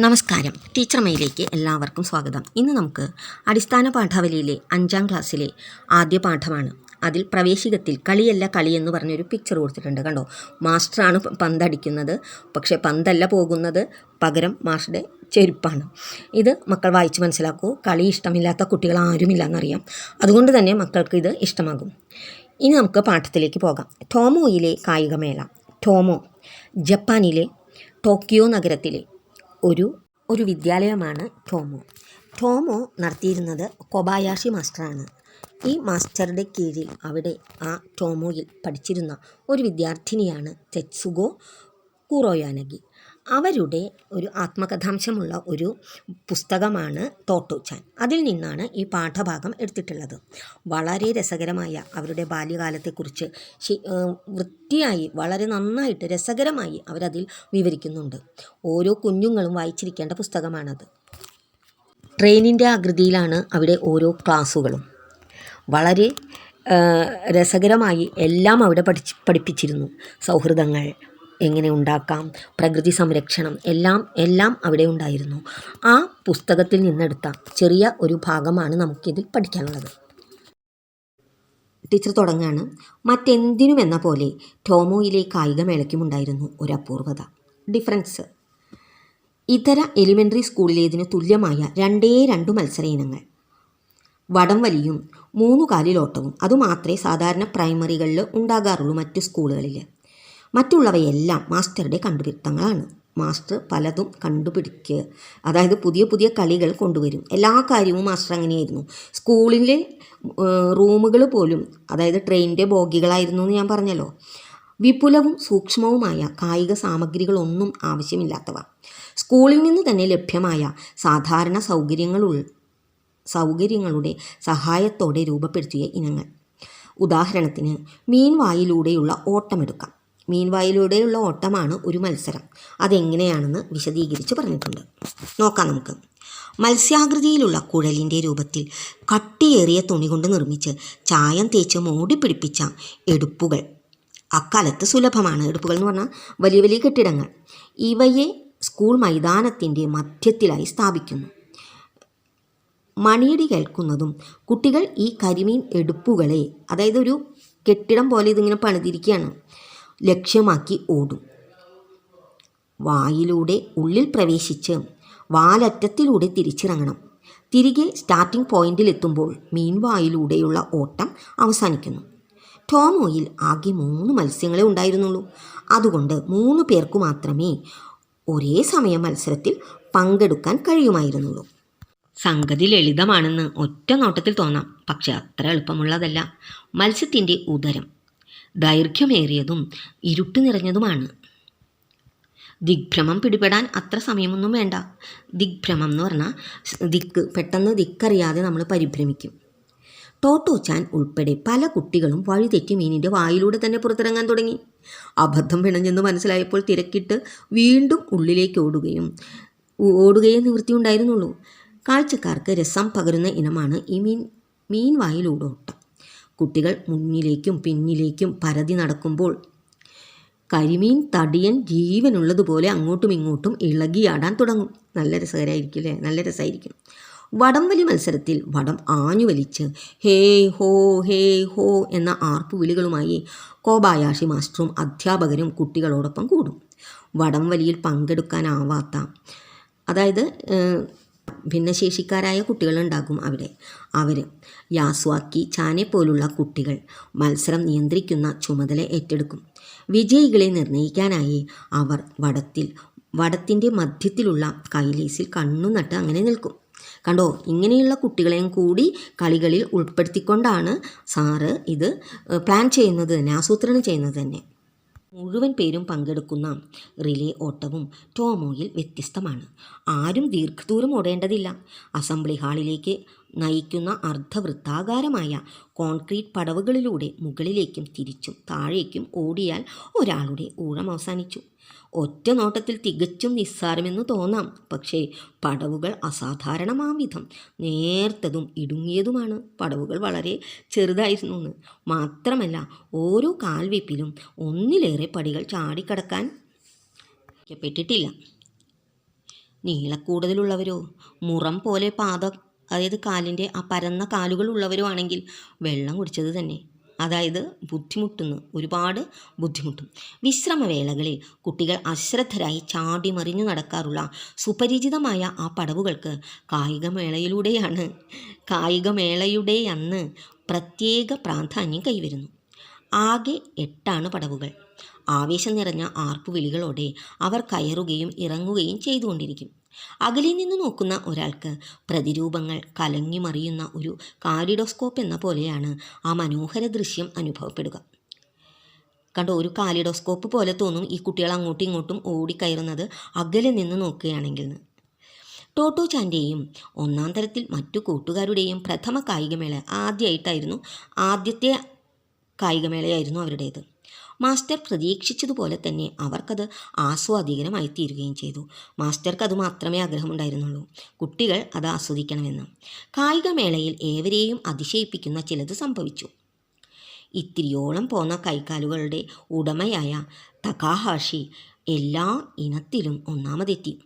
നമസ്കാരം. ടീച്ചർ മയിലേക്ക് എല്ലാവർക്കും സ്വാഗതം. ഇന്ന് നമുക്ക് അടിസ്ഥാന പാഠാവലിയിലെ അഞ്ചാം ക്ലാസ്സിലെ ആദ്യ പാഠമാണ്. അതിൽ പ്രവേശികത്തിൽ കളിയല്ല കളി എന്ന് പറഞ്ഞൊരു പിക്ചർ കൊടുത്തിട്ടുണ്ട് കണ്ടോ? മാസ്റ്ററാണ് പന്തടിക്കുന്നത്. പക്ഷേ പന്തല്ല പോകുന്നത് പകരം മാസ്റ്ററുടെ ചെരുപ്പാണ്. ഇത് മക്കൾ വായിച്ച് മനസ്സിലാക്കൂ. കളി ഇഷ്ടമില്ലാത്ത കുട്ടികൾ ആരുമില്ല എന്നറിയാം അതുകൊണ്ട് തന്നെ മക്കൾക്ക് ഇത് ഇഷ്ടമാകും. ഇനി നമുക്ക് പാഠത്തിലേക്ക് പോകാം. ടോമോയിലെ കായികമേള. ടോമോ ജപ്പാനിലെ ടോക്കിയോ നഗരത്തിലെ ഒരു ഒരു വിദ്യാലയമാണ് ടോമോ. ടോമോ നടത്തിയിരുന്നത് കൊബായാഷി മാസ്റ്ററാണ്. ഈ മാസ്റ്ററുടെ കീഴിൽ അവിടെ ആ ടോമോയിൽ പഠിച്ചിരുന്ന ഒരു വിദ്യാർത്ഥിനിയാണ് തെത്സുഗോ കുറോയാനഗി. അവരുടെ ഒരു ആത്മകഥാംശമുള്ള ഒരു പുസ്തകമാണ് തോട്ടോച്ചാൻ. അതിൽ നിന്നാണ് ഈ പാഠഭാഗം എടുത്തിട്ടുള്ളത്. വളരെ രസകരമായ അവരുടെ ബാല്യകാലത്തെക്കുറിച്ച് വൃത്തിയായി വളരെ നന്നായിട്ട് രസകരമായി അവരതിൽ വിവരിക്കുന്നുണ്ട്. ഓരോ കുഞ്ഞുങ്ങളും വായിച്ചിരിക്കേണ്ട പുസ്തകമാണത്. ട്രെയിനിന്റെ ആകൃതിയിലാണ് അവിടെ ഓരോ ക്ലാസ്സുകളും. വളരെ രസകരമായി എല്ലാം അവിടെ പഠിച്ച് പഠിപ്പിച്ചിരുന്നു. സൗഹൃദങ്ങൾ എങ്ങനെ ഉണ്ടാക്കാം? പ്രകൃതി സംരക്ഷണം എല്ലാം എല്ലാം അവിടെ ഉണ്ടായിരുന്നു. ആ പുസ്തകത്തിൽ നിന്നെടുത്ത ചെറിയ ഒരു ഭാഗമാണ് നമുക്കിതിൽ പഠിക്കാനുള്ളത്. ടീച്ചർ തുടങ്ങാണ്. മറ്റെന്തിനുമെന്ന പോലെ ടോമോയിലെ കായികമേളയ്ക്കും ഉണ്ടായിരുന്നു ഒരു അപൂർവത. ഡിഫറൻസ്. ഇതര എലിമെന്ററി സ്കൂളിലേതിന് തുല്യമായ രണ്ടേ രണ്ട് മത്സര ഇനങ്ങൾ. വടം വലിയും മൂന്നുകാലിലോട്ടവും. അതുമാത്രമേ സാധാരണ പ്രൈമറികളിൽ ഉണ്ടാകാറുള്ളൂ മറ്റ് സ്കൂളുകളിൽ മറ്റുള്ളവയെല്ലാം മാസ്റ്ററുടെ കണ്ടുപിടുത്തങ്ങളാണ്. മാസ്റ്റർ പലതും കണ്ടുപിടിക്കുക അതായത് പുതിയ പുതിയ കളികൾ കൊണ്ടുവരും. എല്ലാ കാര്യവും മാസ്റ്റർ അങ്ങനെയായിരുന്നു. സ്കൂളിലെ റൂമുകൾ പോലും അതായത് ട്രെയിനിന്റെ ബോഗികളായിരുന്നു എന്ന് ഞാൻ പറഞ്ഞല്ലോ. വിപുലവും സൂക്ഷ്മവുമായ കായിക സാമഗ്രികളൊന്നും ആവശ്യമില്ലാത്തവ. സ്കൂളിൽ നിന്ന് തന്നെ ലഭ്യമായ സാധാരണ സൗകര്യങ്ങളുൾ സൗകര്യങ്ങളുടെ സഹായത്തോടെ രൂപപ്പെടുത്തിയ ഇനങ്ങൾ. ഉദാഹരണത്തിന് മീൻവായിലൂടെയുള്ള ഓട്ടമെടുക്കാം. മീൻവായിലൂടെയുള്ള ഓട്ടമാണ് ഒരു മത്സരം. അതെങ്ങനെയാണെന്ന് വിശദീകരിച്ച് പറഞ്ഞിട്ടുണ്ട്. നോക്കാം നമുക്ക്. മത്സ്യാകൃതിയിലുള്ള കുഴലിന്റെ രൂപത്തിൽ കട്ടിയേറിയ തുണി കൊണ്ട് നിർമ്മിച്ച് ചായം തേച്ച് മൂടിപ്പിടിപ്പിച്ച എടുപ്പുകൾ. അക്കാലത്ത് സുലഭമാണ്. എടുപ്പുകൾ എന്ന് പറഞ്ഞാൽ വലിയ വലിയ കെട്ടിടങ്ങൾ. ഇവയെ സ്കൂൾ മൈതാനത്തിന്റെ മധ്യത്തിലായി സ്ഥാപിക്കുന്നു. മണിയടി കേൾക്കുന്നതും കുട്ടികൾ ഈ കരിമീൻ എടുപ്പുകളെ അതായത് ഒരു കെട്ടിടം പോലെ ഇതിങ്ങനെ പണിതിരിക്കുകയാണ്. ലക്ഷ്യമാക്കി ഓടും. വായിലൂടെ ഉള്ളിൽ പ്രവേശിച്ച് വാലറ്റത്തിലൂടെ തിരിച്ചിറങ്ങണം. തിരികെ സ്റ്റാർട്ടിംഗ് പോയിന്റിലെത്തുമ്പോൾ മീൻവായിലൂടെയുള്ള ഓട്ടം അവസാനിക്കുന്നു. ടോമോയിൽ ആകെ മൂന്ന് മത്സ്യങ്ങളെ ഉണ്ടായിരുന്നുള്ളൂ. അതുകൊണ്ട് മൂന്ന് പേർക്ക് മാത്രമേ ഒരേ സമയം മത്സരത്തിൽ പങ്കെടുക്കാൻ കഴിയുമായിരുന്നുള്ളൂ. സംഗതി ലളിതമാണെന്ന് ഒറ്റ നോട്ടത്തിൽ തോന്നാം. പക്ഷെ അത്ര എളുപ്പമുള്ളതല്ല. മത്സ്യത്തിന്റെ ഉദരം ദൈർഘ്യമേറിയതും ഇരുട്ട് നിറഞ്ഞതുമാണ്. ദിഗ്ഭ്രമം പിടിപെടാൻ അത്ര സമയമൊന്നും വേണ്ട. ദിഗ്ഭ്രമം എന്ന് പറഞ്ഞാൽ ദിക്ക് പെട്ടെന്ന് ദിക്കറിയാതെ നമ്മൾ പരിഭ്രമിക്കും. ടോട്ടോച്ചാൻ ഉൾപ്പെടെ പല കുട്ടികളും വഴിതെറ്റി മീനിന്റെ വായിലൂടെ തന്നെ പുറത്തിറങ്ങാൻ തുടങ്ങി. അബദ്ധം പിണഞ്ഞെന്ന് മനസ്സിലായപ്പോൾ തിരക്കിട്ട് വീണ്ടും ഉള്ളിലേക്ക് ഓടുകയും ഓടുകയും നിവൃത്തിയുണ്ടായിരുന്നുള്ളൂ. കാഴ്ചക്കാർക്ക് രസം പകരുന്ന ഇനമാണ് ഈ മീൻ മീൻ വായിലൂടെ ഓട്ടം കുട്ടികൾ മുന്നിലേക്കും പിന്നിലേക്കും പരതി നടക്കുമ്പോൾ കരിമീൻ തടിയൻ ജീവനുള്ളതുപോലെ അങ്ങോട്ടും ഇങ്ങോട്ടും ഇളകിയാടാൻ തുടങ്ങും. നല്ല രസകരമായിരിക്കും അല്ലേ? നല്ല രസമായിരിക്കും വടംവലി മത്സരത്തിൽ വടം ആഞ്ഞു വലിച്ച് ഹേ ഹോ ഹേ ഹോ എന്ന ആർപ്പുവിളികളുമായി കോബായാഷി മാസ്റ്ററും അധ്യാപകരും കുട്ടികളോടൊപ്പം കൂടും. വടംവലിയിൽ പങ്കെടുക്കാനാവാത്ത അതായത് ഭിന്നശേഷിക്കാരായ കുട്ടികളുണ്ടാകും അവിടെ. അവർ യാസ്വാക്കി ചാനെ പോലുള്ള കുട്ടികൾ മത്സരം നിയന്ത്രിക്കുന്ന ചുമതല ഏറ്റെടുക്കും. വിജയികളെ നിർണയിക്കാനായി അവർ വടത്തിൽ വടത്തിന്റെ മധ്യത്തിലുള്ള കൈലേസിൽ കണ്ണു നട്ട് അങ്ങനെ നിൽക്കും. കണ്ടോ? ഇങ്ങനെയുള്ള കുട്ടികളെയും കൂടി കളികളിൽ ഉൾപ്പെടുത്തിക്കൊണ്ടാണ് സാറ് ഇത് പ്ലാൻ ചെയ്യുന്നത് തന്നെ ആസൂത്രണം ചെയ്യുന്നത് തന്നെ. മുഴുവൻ പേരും പങ്കെടുക്കുന്ന റിലേ ഓട്ടവും ടോമോയിൽ വ്യത്യസ്തമാണ്. ആരും ദീർഘദൂരം ഓടേണ്ടതില്ല. അസംബ്ലി ഹാളിലേക്ക് നയിക്കുന്ന അർദ്ധവൃത്താകാരമായ കോൺക്രീറ്റ് പടവുകളിലൂടെ മുകളിലേക്കും തിരിച്ചും താഴേക്കും ഓടിയാൽ ഒരാളുടെ ഊഴം അവസാനിച്ചു. ഒറ്റ നോട്ടത്തിൽ തികച്ചും നിസ്സാരമെന്ന് തോന്നാം. പക്ഷേ പടവുകൾ അസാധാരണമാം വിധം നേർത്തതും ഇടുങ്ങിയതുമാണ്. പടവുകൾ വളരെ ചെറുതായിരുന്നു മാത്രമല്ല ഓരോ കാൽവെപ്പിലും ഒന്നിലേറെ പടികൾ ചാടിക്കടക്കാൻ പെട്ടിട്ടില്ല നീളക്കൂടുതലുള്ളവരോ മുറം പോലെ പാത അതായത് കാലിന്റെ ആ പരന്ന കാലുകൾ ഉള്ളവരുമാണെങ്കിൽ വെള്ളം കുടിച്ചത് തന്നെ. അതായത് ബുദ്ധിമുട്ടുന്നു. ഒരുപാട് ബുദ്ധിമുട്ടും. വിശ്രമവേളകളിൽ കുട്ടികൾ അശ്രദ്ധരായി ചാടി മറിഞ്ഞു നടക്കാറുള്ള സുപരിചിതമായ ആ പടവുകൾക്ക് കായികമേളയിലൂടെയാണ് കായികമേളയുടെ അന്ന് പ്രത്യേക പ്രാധാന്യം കൈവരുന്നു. ആകെ എട്ടാണ് പടവുകൾ. ആവേശം നിറഞ്ഞ ആർപ്പുവിളികളോടെ അവർ കയറുകയും ഇറങ്ങുകയും ചെയ്തുകൊണ്ടിരിക്കും. അകലിൽ നിന്ന് നോക്കുന്ന ഒരാൾക്ക് പ്രതിരൂപങ്ങൾ കലങ്ങിമറിയുന്ന ഒരു കാലിഡോസ്കോപ്പ് എന്ന പോലെയാണ് ആ മനോഹര ദൃശ്യം അനുഭവപ്പെടുക കണ്ടോ ഒരു കാലിഡോസ്കോപ്പ് പോലെ തോന്നും ഈ കുട്ടികൾ അങ്ങോട്ടും ഇങ്ങോട്ടും ഓടിക്കയറുന്നത് അകലെ നിന്ന് നോക്കുകയാണെങ്കിൽ. ടോട്ടോ ചാന്റെയും ഒന്നാം തരത്തിൽ മറ്റു കൂട്ടുകാരുടെയും പ്രഥമ കായികമേള ആദ്യമായിട്ടായിരുന്നു ആദ്യത്തെ കായികമേളയായിരുന്നു അവരുടേത് മാസ്റ്റർ പ്രതീക്ഷിച്ചതുപോലെ തന്നെ അവർക്കത് ആസ്വാദികരമായി തീരുകയും ചെയ്തു. മാസ്റ്റർക്ക് അത് മാത്രമേ ആഗ്രഹമുണ്ടായിരുന്നുള്ളൂ. കുട്ടികൾ അത് ആസ്വദിക്കണമെന്ന്. കായികമേളയിൽ ഏവരെയും അതിശയിപ്പിക്കുന്ന ചിലത് സംഭവിച്ചു. ഇത്തിരിയോളം പോന്ന കൈക്കാലുകളുടെ ഉടമയായ തകാഹാഷി എല്ലാ ഇനത്തിലും ഒന്നാമതെത്തി.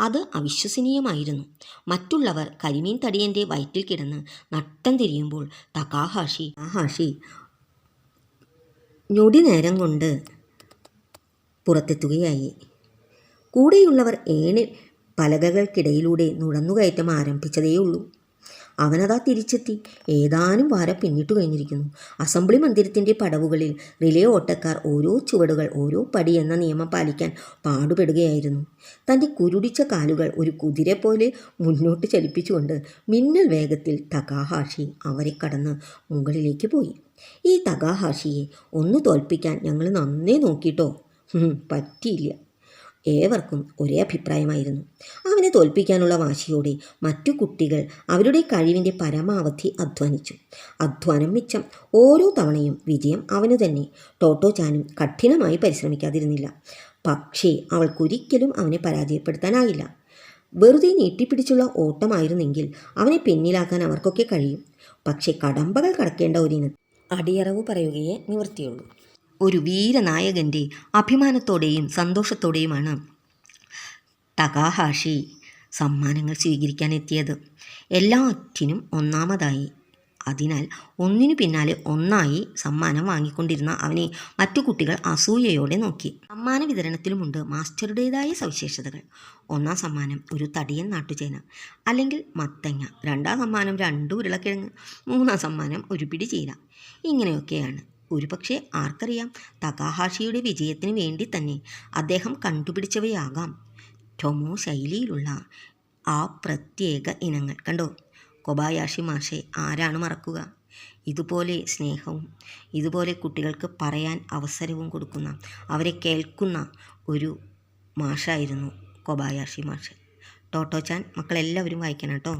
അത് അവിശ്വസനീയമായിരുന്നു. മറ്റുള്ളവർ കരിമീൻ തടിയന്റെ വയറ്റിൽ കിടന്ന് നട്ടം തിരിയുമ്പോൾ തകാഹാഷി തകാഹാഷി ഞൊടി നേരം കൊണ്ട് പുറത്തെത്തുകയായി. കൂടെയുള്ളവർ ഏണി പലകകൾക്കിടയിലൂടെ നുഴന്നുകയറ്റം ആരംഭിച്ചതേയുള്ളൂ. അവനതാ തിരിച്ചെത്തി ഏതാനും വാര പിന്നിട്ടു കഴിഞ്ഞിരിക്കുന്നു. അസംബ്ലി മന്ദിരത്തിന്റെ പടവുകളിൽ റിലേ ഓട്ടക്കാർ ഓരോ ചുവടുകൾ ഓരോ പടി എന്ന നിയമം പാലിക്കാൻ പാടുപെടുകയായിരുന്നു. തന്റെ കുരുടിച്ച കാലുകൾ ഒരു കുതിര പോലെ മുന്നോട്ട് ചലിപ്പിച്ചുകൊണ്ട് മിന്നൽ വേഗത്തിൽ തകാഹാഷി അവരെ കടന്ന് മുകളിലേക്ക് പോയി. ഈ തകാഹാഷിയെ ഒന്ന് തോൽപ്പിക്കാൻ ഞങ്ങൾ നന്നേ നോക്കിയിട്ടോ? പറ്റിയില്ല. ഏവർക്കും ഒരേ അഭിപ്രായമായിരുന്നു. അവനെ തോൽപ്പിക്കാനുള്ള വാശിയോടെ മറ്റു കുട്ടികൾ അവരുടെ കഴിവിന്റെ പരമാവധി അധ്വാനിച്ചു. അധ്വാനം മിച്ചം ഓരോ തവണയും വിജയം അവന് തന്നെ ടോട്ടോ ചാനും കഠിനമായി പരിശ്രമിക്കാതിരുന്നില്ല. പക്ഷേ അവൾക്കൊരിക്കലും അവനെ പരാജയപ്പെടുത്താനായില്ല. വെറുതെ നീട്ടിപ്പിടിച്ചുള്ള ഓട്ടമായിരുന്നെങ്കിൽ അവനെ പിന്നിലാക്കാൻ അവർക്കൊക്കെ കഴിയും. പക്ഷേ കടമ്പകൾ കടക്കേണ്ട ഒരിന അടിയറവ് പറയുകയേ നിവൃത്തിയുള്ളൂ. ഒരു വീരനായകന്റെ അഭിമാനത്തോടെയും സന്തോഷത്തോടെയുമാണ് ടകാഹാഷി സമ്മാനങ്ങൾ സ്വീകരിക്കാൻ എത്തിയത് എല്ലാറ്റിനും ഒന്നാമതായി അതിനാൽ ഒന്നിനു പിന്നാലെ ഒന്നായി സമ്മാനം വാങ്ങിക്കൊണ്ടിരുന്ന അവനെ മറ്റു കുട്ടികൾ അസൂയയോടെ നോക്കി. സമ്മാന വിതരണത്തിലുമുണ്ട് മാസ്റ്ററുടേതായ സവിശേഷതകൾ. ഒന്നാം സമ്മാനം ഒരു തടിയൻ നാട്ടുചേന അല്ലെങ്കിൽ മത്തങ്ങ രണ്ടാം സമ്മാനം രണ്ട് ഉരുളക്കിഴങ്ങ് മൂന്നാം സമ്മാനം ഒരു പിടി ചീര. ഇങ്ങനെയൊക്കെയാണ്. ഒരുപക്ഷെ ആർക്കറിയാം തകാഹാഷിയുടെ വിജയത്തിന് വേണ്ടി തന്നെ അദ്ദേഹം കണ്ടുപിടിച്ചവയാകാം. ടൊമോ ശൈലിയിലുള്ള ആ പ്രത്യേക ഇനങ്ങൾ. കണ്ടോ? കൊബായാഷി മാഷെ ആരാണ് മറക്കുക? ഇതുപോലെ സ്നേഹവും ഇതുപോലെ കുട്ടികൾക്ക് പറയാൻ അവസരവും കൊടുക്കുന്ന അവരെ കേൾക്കുന്ന ഒരു മാഷായിരുന്നു കൊബായാഷി മാഷ്. ചാൻ മക്കളെല്ലാവരും വായിക്കണം കേട്ടോ.